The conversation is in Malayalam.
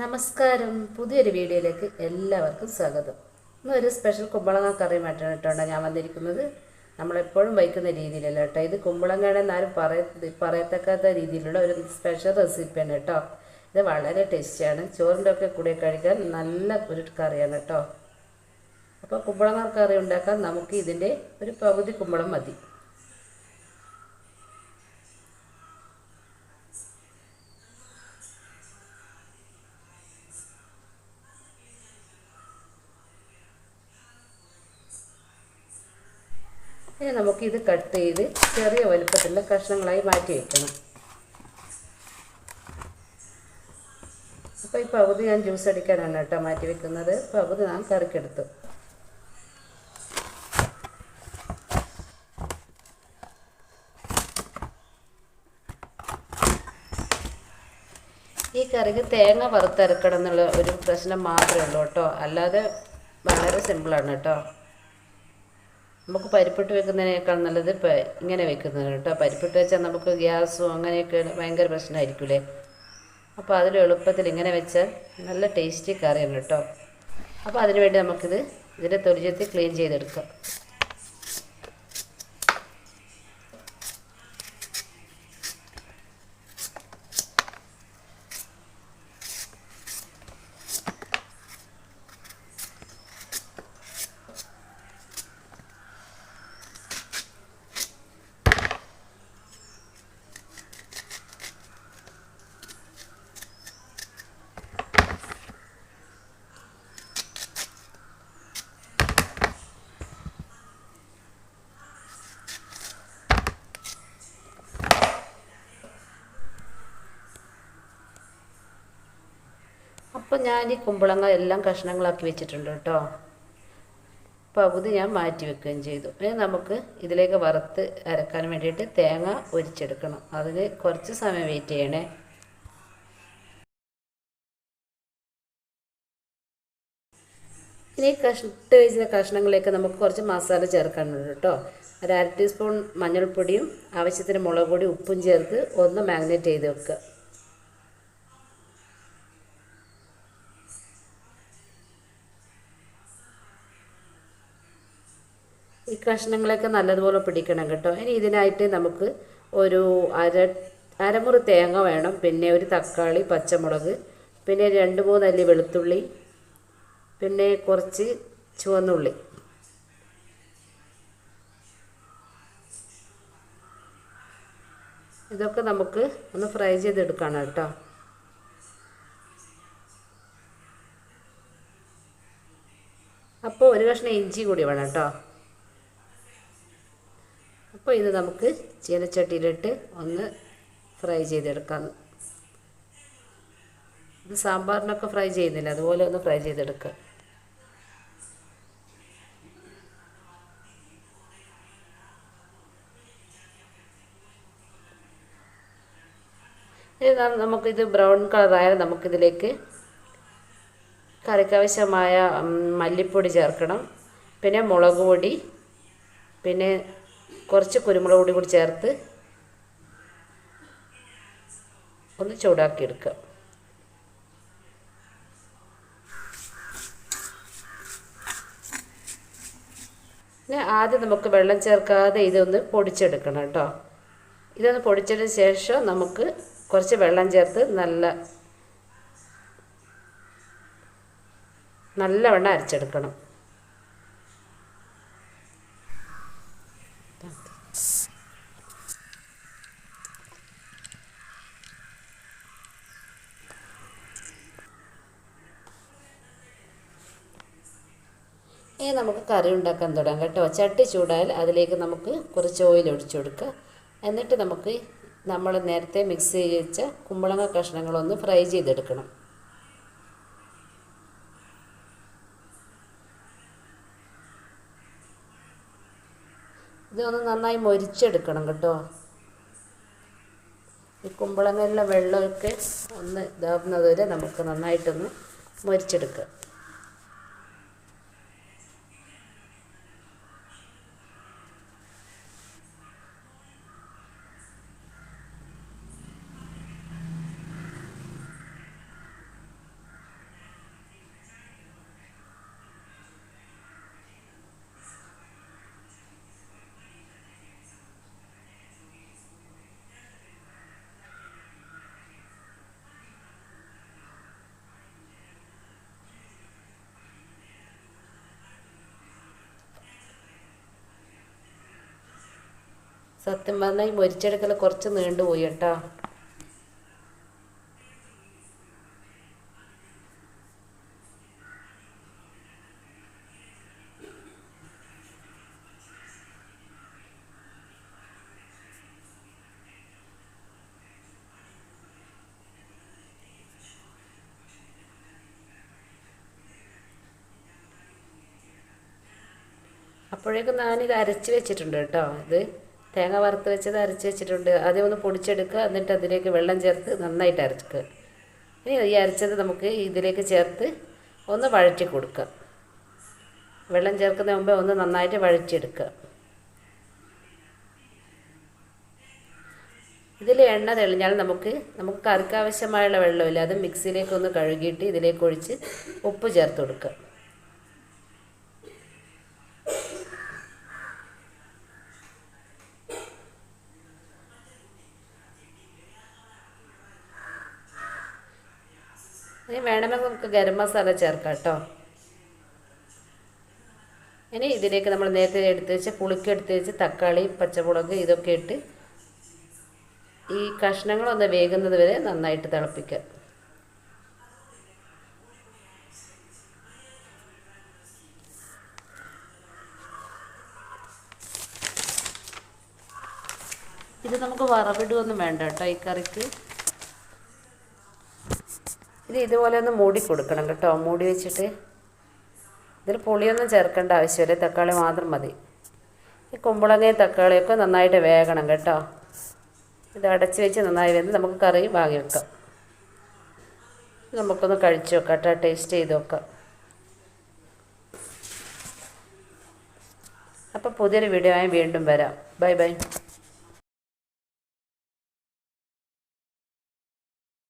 നമസ്കാരം. പുതിയൊരു വീഡിയോയിലേക്ക് എല്ലാവർക്കും സ്വാഗതം. ഇന്നൊരു സ്പെഷ്യൽ കുമ്പളങ്ങ കറിയുമായിട്ടാണ് കേട്ടോ ഞാൻ വന്നിരിക്കുന്നത്. നമ്മളെപ്പോഴും വയ്ക്കുന്ന രീതിയിലല്ല കേട്ടോ. ഇത് കുമ്പളങ്ങയാണെന്ന് ആരും പറയ പറയത്തക്കാത്ത രീതിയിലുള്ള ഒരു സ്പെഷ്യൽ റെസിപ്പിയാണ് കേട്ടോ. ഇത് വളരെ ടേസ്റ്റിയാണ് ചോറിന്റെ ഒക്കെ കൂടെ കഴിക്കാൻ നല്ല ഒരു കറിയാണ് കേട്ടോ. അപ്പോൾ കുമ്പളങ്ങ കറി ഉണ്ടാക്കാൻ നമുക്ക് ഇതിന്റെ ഒരു പകുതി കുമ്പളം മതി. ഇനി നമുക്കിത് കട്ട് ചെയ്ത് ചെറിയ വലുപ്പത്തിലുള്ള കഷ്ണങ്ങളായി മാറ്റി വയ്ക്കണം അപ്പോൾ ഈ പകുതി ഞാൻ ജ്യൂസ് അടിക്കാനാണ് കേട്ടോ മാറ്റി വെക്കുന്നത്. പകുതി ഞാൻ കറിക്കെടുത്തു ഈ കറിക്ക് തേങ്ങ വറുത്തരക്കണം എന്നുള്ള ഒരു പ്രശ്നം മാത്രമേ ഉള്ളൂ കേട്ടോ. അല്ലാതെ വളരെ സിമ്പിളാണ് കേട്ടോ. നമുക്ക് പരിപ്പിട്ട് വെക്കുന്നതിനേക്കാൾ നല്ലത് ഇങ്ങനെ വെക്കുന്നത് കേട്ടോ. പരിപ്പിട്ട് വെച്ചാൽ നമുക്ക് ഗ്യാസും അങ്ങനെയൊക്കെ ഭയങ്കര പ്രശ്നമായിരിക്കൂലേ? അപ്പോൾ അതിൽ എളുപ്പത്തിൽ ഇങ്ങനെ വെച്ചാൽ നല്ല ടേസ്റ്റി കറിയാണ് കേട്ടോ. അപ്പോൾ അതിനുവേണ്ടി നമുക്കിത് ഇതിന്റെ തൊലിച്ചെത്തി ക്ലീൻ ചെയ്തെടുക്കാം അപ്പോൾ ഞാൻ കുമ്പളങ്ങ എല്ലാം കഷ്ണങ്ങളാക്കി വെച്ചിട്ടുണ്ട് കേട്ടോ. പകുതി ഞാൻ മാറ്റി വെക്കുകയും ചെയ്തു. ഇനി നമുക്ക് ഇതിലേക്ക് വറുത്ത് അരക്കാൻ വേണ്ടിയിട്ട് തേങ്ങ ഒരിച്ചെടുക്കണം. അതിന് കുറച്ച് സമയം വെയിറ്റ് ചെയ്യണേ. ഇനി കഷ്ണിട്ട് വെച്ച കഷ്ണങ്ങളിലേക്ക് നമുക്ക് കുറച്ച് മസാല ചേർക്കാനുണ്ട് കേട്ടോ. ഒരു അര ടീസ്പൂൺ മഞ്ഞൾപ്പൊടിയും ആവശ്യത്തിന് മുളക് പൊടി ഉപ്പും ചേർത്ത് ഒന്ന് മാഗ്നേറ്റ് ചെയ്ത് വെക്കുക. ഈ കഷ്ണങ്ങളൊക്കെ നല്ലതുപോലെ പിടിക്കണം കേട്ടോ. ഇനി ഇതിനായിട്ട് നമുക്ക് ഒരു അര അരമുറി തേങ്ങ വേണം. പിന്നെ ഒരു തക്കാളി പച്ചമുളക് പിന്നെ രണ്ട് മൂന്നല്ലി വെളുത്തുള്ളി പിന്നെ കുറച്ച് ചുവന്നുള്ളി ഇതൊക്കെ നമുക്ക് ഒന്ന് ഫ്രൈ ചെയ്തെടുക്കണം കേട്ടോ. അപ്പോൾ ഒരു കഷ്ണം ഇഞ്ചി കൂടി വേണം കേട്ടോ. അപ്പോൾ ഇത് നമുക്ക് ചീനച്ചട്ടിയിലിട്ട് ഒന്ന് ഫ്രൈ ചെയ്തെടുക്കാം. ഇത് സാമ്പാറിനൊക്കെ ഫ്രൈ ചെയ്യുന്നില്ല? അതുപോലെ ഒന്ന് ഫ്രൈ ചെയ്തെടുക്കുക നമുക്കിത് ബ്രൗൺ കളറായാൽ നമുക്കിതിലേക്ക് കറിക്കാവശ്യമായ മല്ലിപ്പൊടി ചേർക്കണം. പിന്നെ മുളക് പൊടി പിന്നെ കുറച്ച് കുരുമുളക് പൊടി കൂടി ചേർത്ത് ഒന്ന് ചൂടാക്കി എടുക്കുക. പിന്നെ ആദ്യം നമുക്ക് വെള്ളം ചേർക്കാതെ ഇതൊന്ന് പൊടിച്ചെടുക്കണം കേട്ടോ. ഇതൊന്ന് പൊടിച്ചതിന് ശേഷം നമുക്ക് കുറച്ച് വെള്ളം ചേർത്ത് നല്ല നല്ലവണ്ണം അരച്ചെടുക്കണം. ഇനി നമുക്ക് കറി ഉണ്ടാക്കാൻ തുടങ്ങാം കേട്ടോ. ചട്ടി ചൂടായാൽ അതിലേക്ക് നമുക്ക് കുറച്ച് ഓയിൽ ഒഴിച്ചു കൊടുക്കുക. എന്നിട്ട് നമുക്ക് നമ്മൾ നേരത്തെ മിക്സ് ചെയ്ത് വെച്ച കുമ്പളങ്ങ കഷ്ണങ്ങളൊന്ന് ഫ്രൈ ചെയ്തെടുക്കണം. ഇതൊന്ന് നന്നായി മൊരിച്ചെടുക്കണം കേട്ടോ. ഈ കുമ്പളങ്ങയിലെ വെള്ളമൊക്കെ ഒന്ന് ഇതാവുന്നതുവരെ നമുക്ക് നന്നായിട്ടൊന്ന് മൊരിച്ചെടുക്കുക സത്യം പറഞ്ഞാൽ ഈ മൊരിച്ചെടുക്കൽ കുറച്ച് നീണ്ടുപോയി കേട്ടോ. അപ്പോഴേക്കും ഞാനിത് അരച്ച് വെച്ചിട്ടുണ്ട് കേട്ടോ ഇത്. തേങ്ങ വറുത്ത് വെച്ചത് അരച്ച് വെച്ചിട്ടുണ്ട്. ആദ്യം ഒന്ന് പൊടിച്ചെടുക്കുക. എന്നിട്ട് അതിലേക്ക് വെള്ളം ചേർത്ത് നന്നായിട്ട് അരക്കുക. ഇനി ഈ അരച്ചത് നമുക്ക് ഇതിലേക്ക് ചേർത്ത് ഒന്ന് വഴറ്റി കൊടുക്കുക. വെള്ളം ചേർക്കുന്ന മുമ്പേ ഒന്ന് നന്നായിട്ട് വഴറ്റിയെടുക്കുക. ഇതിൽ എണ്ണ തെളിഞ്ഞാൽ നമുക്ക് നമുക്ക് കറിക്കാവശ്യമായുള്ള വെള്ളമില്ല. അത് മിക്സിയിലേക്ക് ഒന്ന് കഴുകിയിട്ട് ഇതിലേക്ക് ഒഴിച്ച് ഉപ്പ് ചേർത്ത് കൊടുക്കുക. ഇനി വേണമെങ്കിൽ നമുക്ക് ഗരം മസാല ചേർക്കാം കേട്ടോ. ഇനി ഇതിലേക്ക് നമ്മൾ നേരത്തെ എടുത്ത് വെച്ച് പുളിക്ക് എടുത്ത് വെച്ച് തക്കാളി പച്ചമുളക് ഇതൊക്കെ ഇട്ട് ഈ കഷ്ണങ്ങളൊന്ന് വേകുന്നത് വരെ നന്നായിട്ട് തിളപ്പിക്കുക ഇത് നമുക്ക് വറവിടുകയൊന്നും വേണ്ട കേട്ടോ ഈ കറിക്ക്. ഇത് ഇതുപോലെ ഒന്ന് മൂടി കൊടുക്കണം കേട്ടോ. മൂടി വെച്ചിട്ട് ഇതിൽ പുളിയൊന്നും ചേർക്കേണ്ട ആവശ്യമില്ല. തക്കാളി മാത്രം മതി. ഈ കുമ്പളങ്ങയും തക്കാളിയൊക്കെ നന്നായിട്ട് വേകണം കേട്ടോ. ഇത് അടച്ച് വെച്ച് നന്നായി വെന്ത് നമുക്ക് കറി വാങ്ങി വെക്കാം. നമുക്കൊന്ന് കഴിച്ച് നോക്കാം കേട്ടോ. ടേസ്റ്റ് ചെയ്ത് നോക്കാം. അപ്പോൾ പുതിയൊരു വീഡിയോ ആയി വീണ്ടും വരാം. Bye bye.